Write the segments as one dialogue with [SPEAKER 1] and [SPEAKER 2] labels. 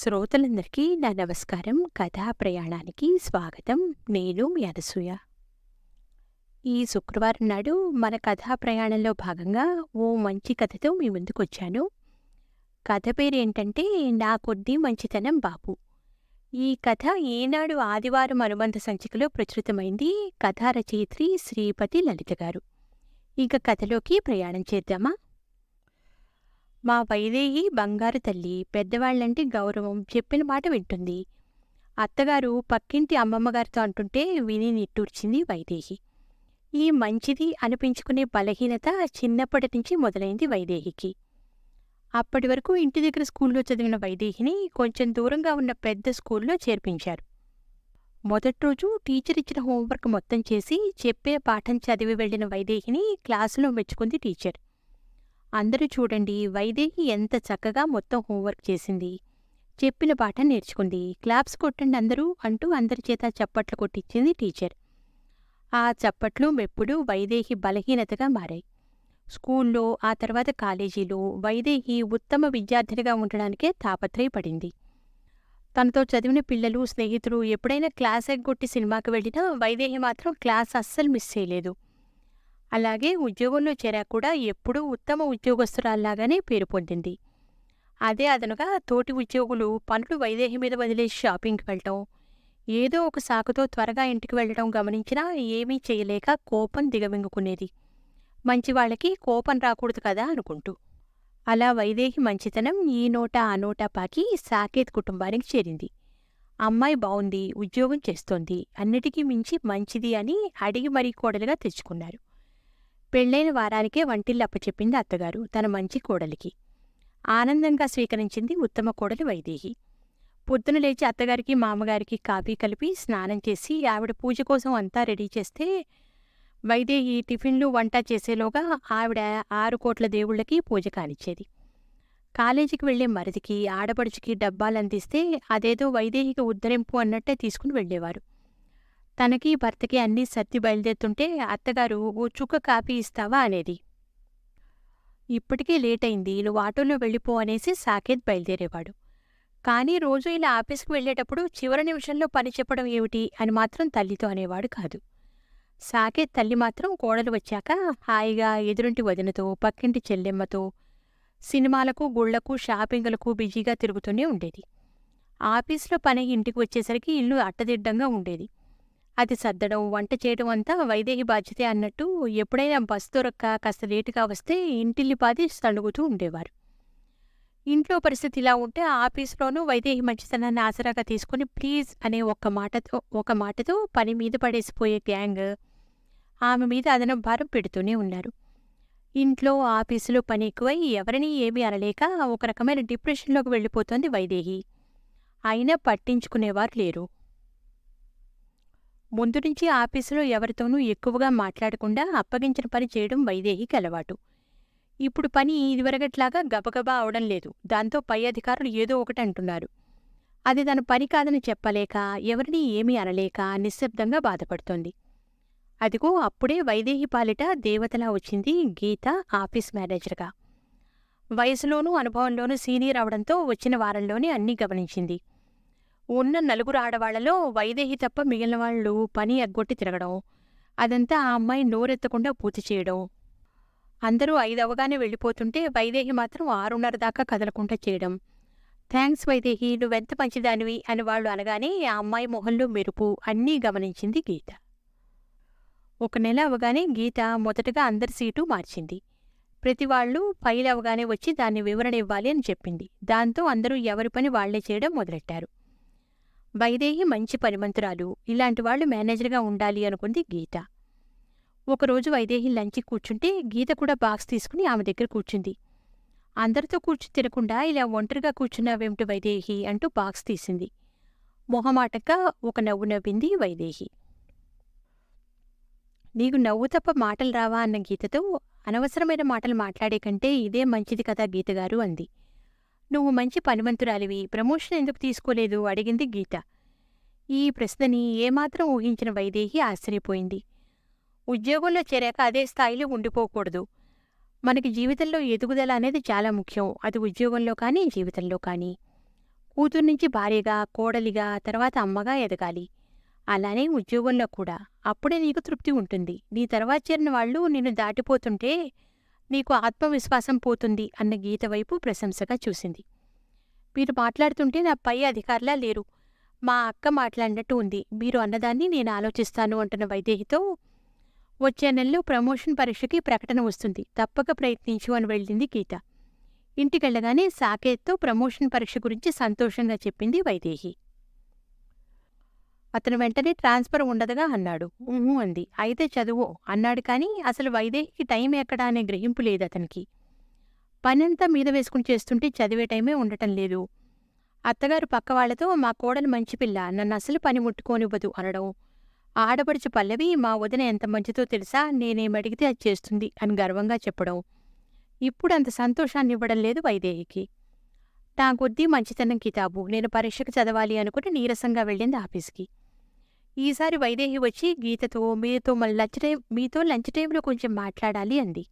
[SPEAKER 1] శ్రోతలందరికీ నా నమస్కారం. కథా ప్రయాణానికి స్వాగతం. నేను మీ అనసూయ. ఈ శుక్రవారం నాడు మన కథా ప్రయాణంలో భాగంగా ఓ మంచి కథతో మీ ముందుకు వచ్చాను కథ పేరు ఏంటంటే నా కొద్దీ మంచితనం బాబు ఈ కథ ఈనాడు ఆదివారం అనుబంధ సంచికలో ప్రచురితమైంది కథా రచయిత్రి శ్రీపతి లలిత గారు. ఇక కథలోకి ప్రయాణం చేద్దామా? మా వైదేహి బంగారు తల్లి పెద్దవాళ్ళంటే గౌరవం చెప్పిన మాట వింటుంది. అత్తగారు పక్కింటి అమ్మమ్మగారితో అంటుంటే విని నిట్టూర్చింది వైదేహి. ఈ మంచిది అనిపించుకునే బలహీనత చిన్నప్పటి నుంచి మొదలైంది వైదేహికి. అప్పటి వరకు ఇంటి దగ్గర స్కూల్లో చదివిన వైదేహిని కొంచెం దూరంగా ఉన్న పెద్ద స్కూల్లో చేర్పించారు. మొదటి రోజు టీచర్ ఇచ్చిన హోంవర్క్ మొత్తం చేసి చెప్పే పాఠం చదివి వెళ్ళిన వైదేహిని క్లాసులో మెచ్చుకుంది టీచర్. అందరూ చూడండి వైదేహి ఎంత చక్కగా మొత్తం హోంవర్క్ చేసింది. చెప్పిన పాఠం నేర్చుకుంది. క్లాప్స్ కొట్టండి అందరూ అంటూ అందరి చేత చప్పట్లు కొట్టించింది టీచర్. ఆ చప్పట్లు మెప్పుడు వైదేహి బలహీనతగా మారాయి. స్కూల్లో ఆ తర్వాత కాలేజీలో వైదేహి ఉత్తమ విద్యార్థినిగా ఉండడానికే తాపత్రయపడింది. తనతో చదివిన పిల్లలు స్నేహితులు ఎప్పుడైనా క్లాస్ ఎగ్గొట్టి సినిమాకి వెళ్ళినా వైదేహి మాత్రం క్లాస్ అస్సలు మిస్ చేయలేదు. అలాగే ఉద్యోగంలో చేరాక కూడా ఎప్పుడూ ఉత్తమ ఉద్యోగస్తురాల్లాగానే పేరు పొందింది. అదే అదనుగా తోటి ఉద్యోగులు పనులు వైదేహి మీద వదిలేసి షాపింగ్కి వెళ్ళటం ఏదో ఒక సాకుతో త్వరగా ఇంటికి వెళ్ళడం గమనించినా ఏమీ చేయలేక కోపం దిగమింగుకునేది. మంచి వాళ్ళకి కోపం రాకూడదు కదా అనుకుంటూ. అలా వైదేహి మంచితనం ఈ నోట ఆ నోట పాకి సాకేత్ కుటుంబానికి చేరింది. అమ్మాయి బాగుంది ఉద్యోగం చేస్తోంది అన్నిటికీ మించి మంచిది అని అడిగి మరీ కోడలుగా తెచ్చుకున్నారు. పెళ్ళైన వారానికే వంటిల్లు అప్పచెప్పింది అత్తగారు తన మంచి కోడలికి. ఆనందంగా స్వీకరించింది ఉత్తమ కోడలి వైదేహి. పొద్దున లేచి అత్తగారికి మామగారికి కాఫీ కలిపి స్నానం చేసి ఆవిడ పూజ కోసం అంతా రెడీ చేస్తే వైదేహి టిఫిన్లు వంట చేసేలోగా ఆవిడ ఆరు కోట్ల దేవుళ్ళకి పూజ కానిచ్చేది. కాలేజీకి వెళ్ళే మరిదికి ఆడపడుచుకి డబ్బాలు అందిస్తే అదేదో వైదేహికి ఉద్ధరింపు అన్నట్టే తీసుకుని వెళ్ళేవారు. తనకి భర్తకి అన్నీ సర్ది బయలుదేరుతుంటే అత్తగారు ఓ చుక్క కాపీ ఇస్తావా? అనేది. ఇప్పటికే లేట్ అయింది నువ్వు ఆటోలో వెళ్ళిపో అనేసి సాకేత్ బయలుదేరేవాడు. కానీ రోజు ఇలా ఆఫీస్కి వెళ్ళేటప్పుడు చివరి నిమిషంలో పని చెప్పడం ఏమిటి అని మాత్రం తల్లితో అనేవాడు కాదు. సాకేత్ తల్లి మాత్రం కోడలు వచ్చాక హాయిగా ఎదురింటి వదినతో పక్కింటి చెల్లెమ్మతో సినిమాలకు గుళ్ళకు షాపింగ్లకు బిజీగా తిరుగుతూనే ఉండేది. ఆఫీస్లో పని ఇంటికి వచ్చేసరికి ఇల్లు అట్టదిడ్డంగా ఉండేది. అది సర్దడం వంట చేయడం అంతా వైదేహి బాధ్యతే అన్నట్టు ఎప్పుడైనా బస్ దొరక్క కాస్త లేటుగా వస్తే ఇంటిల్లిపాది సణుగుతూ ఉండేవారు. ఇంట్లో పరిస్థితి ఇలా ఉంటే ఆఫీస్లోనూ వైదేహి మంచితనాన్ని ఆసరాగా తీసుకుని ప్లీజ్ అనే ఒక్క మాటతో ఒక మాటతో పని మీద పడేసిపోయే గ్యాంగ్ ఆమె మీద అదనం భారం పెడుతూనే ఉన్నారు. ఇంట్లో ఆఫీసులో పని ఎక్కువై ఎవరిని ఏమీ అనలేక ఒక రకమైన డిప్రెషన్లోకి వెళ్ళిపోతోంది వైదేహి. అయినా పట్టించుకునేవారు లేరు. ముందు నుంచి ఆఫీసులో ఎవరితోనూ ఎక్కువగా మాట్లాడకుండా అప్పగించిన పని చేయడం వైదేహికి అలవాటు. ఇప్పుడు పని ఇదివరగట్లాగా గబగబా అవడం లేదు. దాంతో పై అధికారులు ఏదో ఒకటి అంటున్నారు. అది తన పని కాదని చెప్పలేక ఎవరినీ ఏమీ అనలేక నిశ్శబ్దంగా బాధపడుతోంది. అదిగో అప్పుడే వైదేహి పాలిట దేవతలా వచ్చింది గీత ఆఫీస్ మేనేజర్గా. వయసులోనూ అనుభవంలోనూ సీనియర్ అవడంతో వచ్చిన వారంలోనే అన్నీ గమనించింది. ఉన్న నలుగురు ఆడవాళ్ళలో వైదేహి తప్ప మిగిలిన వాళ్ళు పని ఎగ్గొట్టి తిరగడం అదంతా ఆ అమ్మాయి నోరెత్తకుండా పూర్తి చేయడం. అందరూ ఐదు అవగానే వెళ్ళిపోతుంటే వైదేహి మాత్రం ఆరున్నర దాకా కదలకుండా చేయడం. థ్యాంక్స్ వైదేహి నువ్వెంత మంచిదానివి అని వాళ్ళు అనగానే ఆ అమ్మాయి మొహంలో మెరుపు అన్నీ గమనించింది గీత. ఒక నెల అవగానే గీత మొదటగా అందరి సీటు మార్చింది. ప్రతి వాళ్ళు ఫైల్ అవగానే వచ్చి దాన్ని వివరణ ఇవ్వాలి అని చెప్పింది. దాంతో అందరూ ఎవరి పని వాళ్ళే చేయడం మొదలెట్టారు. వైదేహి మంచి పనిమంతురాలు ఇలాంటి వాళ్ళు మేనేజర్గా ఉండాలి అనుకుంది గీత. ఒకరోజు వైదేహి లంచ్కి కూర్చుంటే గీత కూడా బాక్స్ తీసుకుని ఆమె దగ్గర కూర్చుంది. అందరితో కూర్చుని తినకుండా ఇలా ఒంటరిగా కూర్చున్నావేమిటి వైదేహి? అంటూ బాక్స్ తీసింది. మొహమాటంగా ఒక నవ్వు నవ్వింది వైదేహి. నీకు నవ్వు తప్ప మాటలు రావా అన్న గీతతో అనవసరమైన మాటలు మాట్లాడే కంటే ఇదే మంచిది కదా గీతగారు అంది. నువ్వు మంచి పనిమంతురాలివి. ప్రమోషన్ ఎందుకు తీసుకోలేదు? అడిగింది గీత. ఈ ప్రశ్నని ఏమాత్రం ఊహించిన వైదేహి ఆశ్చర్యపోయింది. ఉద్యోగంలో చేరాక అదే స్థాయిలో ఉండిపోకూడదు. మనకి జీవితంలో ఎదుగుదల అనేది చాలా ముఖ్యం. అది ఉద్యోగంలో కానీ జీవితంలో కానీ. కూతురు నుంచి భార్యగా కోడలిగా తర్వాత అమ్మగా ఎదగాలి. అలానే ఉద్యోగంలో కూడా. అప్పుడే నీకు తృప్తి ఉంటుంది. నీ తర్వాత చేరిన వాళ్ళు నిన్ను దాటిపోతుంటే నీకు ఆత్మవిశ్వాసం పోతుంది అన్న గీత వైపు ప్రశంసగా చూసింది. మీరు మాట్లాడుతుంటే నా పై అధికారులా లేరు. మా అక్క మాట్లాడినట్టు ఉంది. మీరు అన్నదాన్ని నేను ఆలోచిస్తాను అంటున్న వైదేహితో వచ్చే నెలలో ప్రమోషన్ పరీక్షకి ప్రకటన వస్తుంది. తప్పక ప్రయత్నించు అని వెళ్ళింది గీత. ఇంటికెళ్ళగానే సాకేత్తో ప్రమోషన్ పరీక్ష గురించి సంతోషంగా చెప్పింది వైదేహి. అతను వెంటనే ట్రాన్స్ఫర్ ఉండదుగా అన్నాడు. ఊహు అంది. అయితే చదువు అన్నాడు కానీ అసలు వైదేహికి టైం ఎక్కడా అనే గ్రహింపు లేదు అతనికి. పనంతా మీద వేసుకుని చేస్తుంటే చదివే టైమే ఉండటం లేదు. అత్తగారు పక్క వాళ్ళతో మా కోడలు మంచి పిల్ల. నన్ను అసలు పని ముట్టుకోనివ్వదు అనడం. ఆడపడుచు పల్లవి మా వదిన ఎంత మంచిదో తెలుసా? నేనేమడిగితే అది చేస్తుంది అని గర్వంగా చెప్పడం. ఇప్పుడు అంత సంతోషాన్ని ఇవ్వడం లేదు వైదేహికి. నా కొద్దీ మంచితనం కితాబు నేను పరీక్షకు చదవాలి అనుకుని నీరసంగా వెళ్ళింది ఆఫీస్కి. ఈసారి వైదేహి వచ్చి గీతతో మీతో మళ్ళీ లంచ్ టైం మీతో లంచ్ టైంలో కొంచెం మాట్లాడాలి అంది.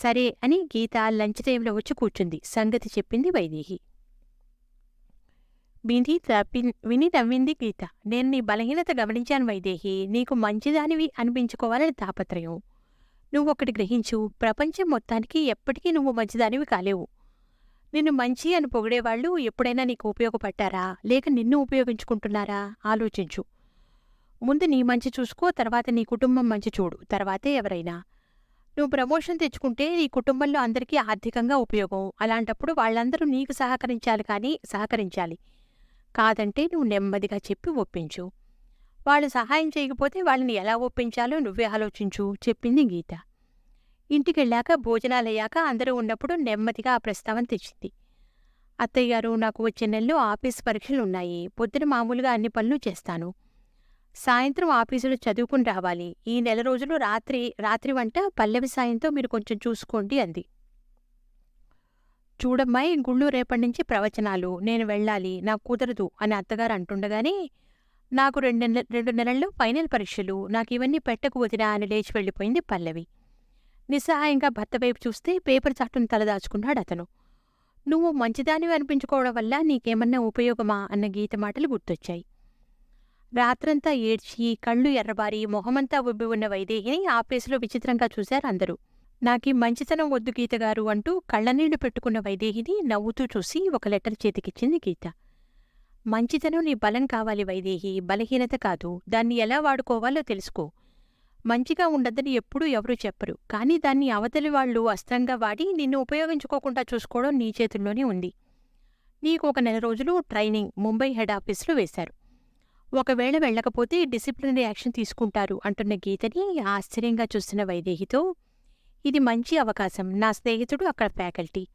[SPEAKER 1] సరే అని గీత లంచ్ టైంలో వచ్చి కూర్చుంది. సంగతి చెప్పింది వైదేహి. విని తప్పి విని నవ్వింది గీత. నేను నీ బలహీనత గమనించాను వైదేహి. నీకు మంచిదానివి అనిపించుకోవాలని తాపత్రయం. నువ్వు ఒకటి గ్రహించు. ప్రపంచం మొత్తానికి ఎప్పటికీ నువ్వు మంచిదానివి కాలేవు. నిన్ను మంచి అని పొగిడేవాళ్ళు ఎప్పుడైనా నీకు ఉపయోగపడ్డారా? లేక నిన్ను ఉపయోగించుకుంటున్నారా? ఆలోచించు. ముందు నీ మంచి చూసుకో తర్వాత నీ కుటుంబం మంచి చూడు. తర్వాతే ఎవరైనా. నువ్వు ప్రమోషన్ తెచ్చుకుంటే నీ కుటుంబంలో అందరికీ ఆర్థికంగా ఉపయోగం. అలాంటప్పుడు వాళ్ళందరూ నీకు సహకరించాలి కానీ సహకరించాలి. కాదంటే నువ్వు నెమ్మదిగా చెప్పి ఒప్పించు. వాళ్ళు సహాయం చేయకపోతే వాళ్ళని ఎలా ఒప్పించాలో నువ్వే ఆలోచించు చెప్పింది గీత. ఇంటికెళ్ళాక భోజనాలయ్యాక అందరూ ఉన్నప్పుడు నెమ్మదిగా ఆ ప్రస్తావన తెచ్చింది. అత్తయ్య గారు నాకు వచ్చే నెలలో ఆఫీస్ పరీక్షలు ఉన్నాయి పొద్దున మామూలుగా అన్ని పనులు చేస్తాను. సాయంత్రం ఆఫీసులో చదువుకుని రావాలి. ఈ నెల రోజులు రాత్రి రాత్రి వంట పల్లవి సాయంతో మీరు కొంచెం చూసుకోండి అంది. చూడమ్మాయి గుళ్ళు రేపటి నుంచి ప్రవచనాలు నేను వెళ్ళాలి నాకు కుదరదు అని అత్తగారు అంటుండగానే నాకు రెండు రెండు నెలల్లో ఫైనల్ పరీక్షలు నాకు ఇవన్నీ పెట్టకు వదినా అని లేచి వెళ్ళిపోయింది పల్లవి. నిస్సహాయంగా భర్త వైపు చూస్తే పేపర్ చాటును తలదాచుకున్నాడు అతను. నువ్వు మంచిదానివి అనిపించుకోవడం వల్ల నీకేమన్నా ఉపయోగమా? అన్న గీత మాటలు గుర్తొచ్చాయి. రాత్రంతా ఏడ్చి కళ్ళు ఎర్రబారి మొహమంతా ఉబ్బి ఉన్న వైదేహిని ఆఫీసులో విచిత్రంగా చూశారు అందరూ. నాకీ మంచితనం వద్దు గీతగారు అంటూ కళ్ళనీళ్ళు పెట్టుకున్న వైదేహిని నవ్వుతూ చూసి ఒక లెటర్ చేతికిచ్చింది గీత. మంచితనం నీ బలం కావాలి వైదేహి బలహీనత కాదు. దాన్ని ఎలా వాడుకోవాలో తెలుసుకో. మంచిగా ఉండద్దని ఎప్పుడూ ఎవరూ చెప్పరు. కానీ దాన్ని అవతలి వాళ్ళు అస్త్రంగా వాడి నిన్ను ఉపయోగించుకోకుండా చూసుకోవడం నీ చేతుల్లోనే ఉంది. నీకు ఒక నెల రోజులు ట్రైనింగ్ ముంబై హెడ్ ఆఫీసులో వేశారు. ఒకవేళ వెళ్ళకపోతే డిసిప్లినరీ యాక్షన్ తీసుకుంటారు అంటున్న గీతని ఆశ్చర్యంగా చూస్తున్న వైదేహితో ఇది మంచి అవకాశం. నా స్నేహితుడు అక్కడ ఫ్యాకల్టీ.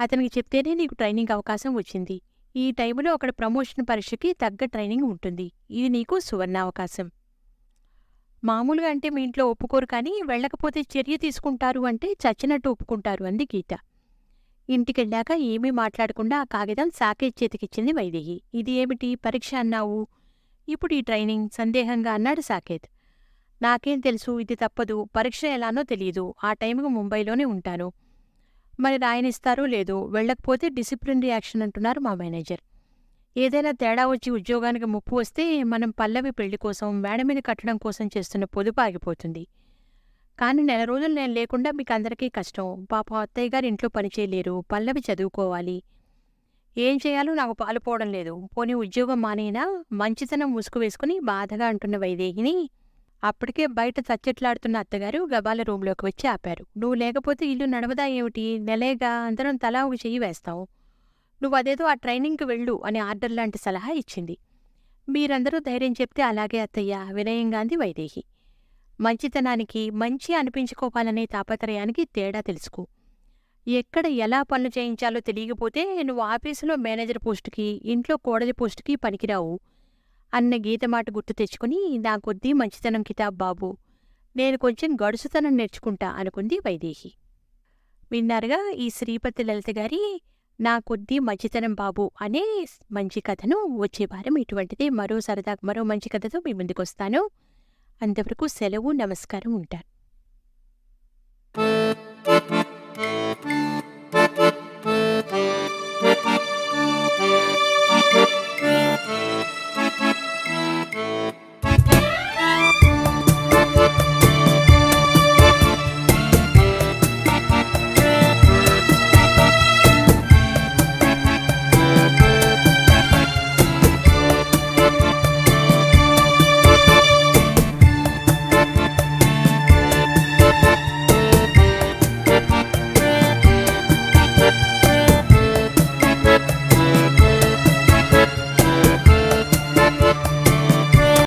[SPEAKER 1] అతనికి చెప్తేనే నీకు ట్రైనింగ్ అవకాశం వచ్చింది. ఈ టైములో అక్కడ ప్రమోషన్ పరీక్షకి తగ్గ ట్రైనింగ్ ఉంటుంది. ఇది నీకు సువర్ణ అవకాశం. మామూలుగా అంటే మీ ఇంట్లో ఒప్పుకోరు కానీ వెళ్ళకపోతే చర్య తీసుకుంటారు అంటే చచ్చినట్టు ఒప్పుకుంటారు అంది గీత. ఇంటికెళ్ళాక ఏమీ మాట్లాడకుండా ఆ కాగితం సాకేత్ చేతికిచ్చింది వైదేహి. ఇది ఏమిటి? పరీక్ష అన్నావు? ఇప్పుడు ఈ ట్రైనింగ్ సందేహంగా అన్నాడు సాకేత్. నాకేం తెలుసు ఇది తప్పదు పరీక్ష ఎలానో తెలియదు ఆ టైంకు ముంబైలోనే ఉంటాను. మరి రాయనిస్తారో లేదో వెళ్ళకపోతే డిసిప్లిన్ రియాక్షన్ అంటున్నారు మా మేనేజర్. ఏదైనా తేడా వచ్చి ఉద్యోగానికి ముప్పు వస్తే మనం పల్లవి పెళ్ళి కోసం మేడ మీద కట్టడం కోసం చేస్తున్న పొదుపు ఆగిపోతుంది. కానీ నెల రోజులు నేను లేకుండా మీకు అందరికీ కష్టం. పాప అత్తయ్య గారు ఇంట్లో పనిచేయలేరు పల్లవి చదువుకోవాలి. ఏం చేయాలో నాకు పాలుపోవడం లేదు. పోనీ ఉద్యోగం మానేనా? మంచితనం ముసుగు వేసుకుని బాధగా అంటున్న వైదేహిని అప్పటికే బయట చచ్చెట్లాడుతున్న అత్తగారు గబాల రూంలోకి వచ్చి ఆపారు. నువ్వు లేకపోతే ఇల్లు నడవదా ఏమిటి? నెలేగా? అందరం తలా ఒక చెయ్యి వేస్తావు నువ్వు అదేదో ఆ ట్రైనింగ్కి వెళ్ళు అనే ఆర్డర్ లాంటి సలహా ఇచ్చింది. మీరందరూ ధైర్యం చెప్తే అలాగే అత్తయ్య వినయంగా అంది వైదేహి. మంచితనానికి మంచి అనిపించుకోవాలనే తాపత్రయానికి తేడా తెలుసుకో. ఎక్కడ ఎలా పనులు చేయించాలో తెలియకపోతే నువ్వు ఆఫీసులో మేనేజర్ పోస్టుకి ఇంట్లో కోడలి పోస్టుకి పనికిరావు అన్న గీత మాట గుర్తు తెచ్చుకుని నా కొద్దీ మంచితనం కితాబ్ బాబు నేను కొంచెం గడుసుతనం నేర్చుకుంటా అనుకుంది వైదేహి. విన్నారుగా ఈ శ్రీపతి లలిత గారి నా కొద్దీ మంచితనం బాబు అనే మంచి కథను వచ్చే వారం ఇటువంటిది మరో సరదా మరో మంచి కథతో మీ ముందుకొస్తాను. అంతవరకు సెలవు నమస్కారం ఉంటాను.